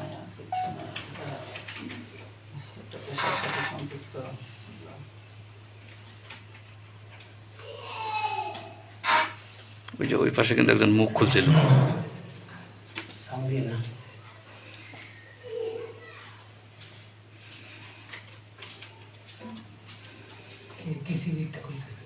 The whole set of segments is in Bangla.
মায়া কিচ্ছু না। একটা পেশার সাথে সম্পৃক্ত। ওই যে ওই পাশে কিন্তু একজন মুখ খুলছিল। না। কৃষি দিকটা খুলতেছে।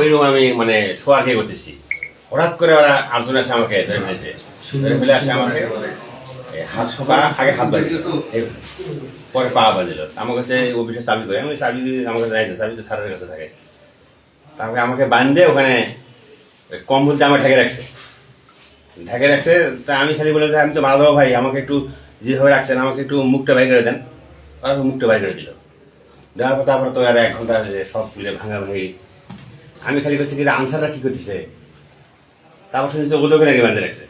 ওইরকম আমি মানে শোয়া খেয়ে করতেছি? হঠাৎ করে ওরা আটজন এসে আমাকে ধরে ফেলেছে ধরে ফেলে আসে আমাকে। হাত পা আগে হাত এই পরে পা বাঁধিল আমার কাছে অফিসে চাবি করে আমি চাবি আমার কাছে নাই চাবি তো স্যারের কাছে থাকে। তারপরে আমাকে বান্ধে ওখানে ওই কম্বল দিয়ে আমার ঢেকে রাখছে। ঢেকে রাখছে তা আমি খালি বলে আমি তো দেবো ভাই আমাকে একটু যেভাবে রাখছেন আমাকে একটু মুখটা বাইর করে দেন। আর মুখটা বাইর করে দিল। দেওয়ার পর তারপরে তো আর এক ঘণ্টা সব মিলে ভাঙা ভাঙি আমি খালি করছি কি আনসাররা কি করতেছে? তারপর শুনেছি ওগুলো করে নাকি বাঁধে রাখছে।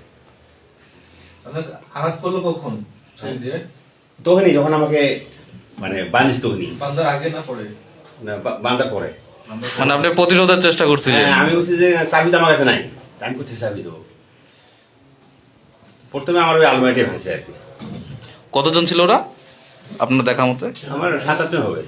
আঘাত করল কখন? তখনই যখন আমাকে মানে বাঁধিস তখনই। বান্দার আগে না পরে? না, বা- বাঁধার পরে। মানে আপনি প্রতিরোধের চেষ্টা করছিলেন। হ্যাঁ, আমি বলছি যে চাবি তো আমার কাছে নাই। আমি করছি চাবি দেবো। প্রথমে আমার ওই আলমারিটি ভাঙছে আর কি। কতজন ছিল ওরা? আপনার দেখা মতো? আমার সাত আটজন হবে।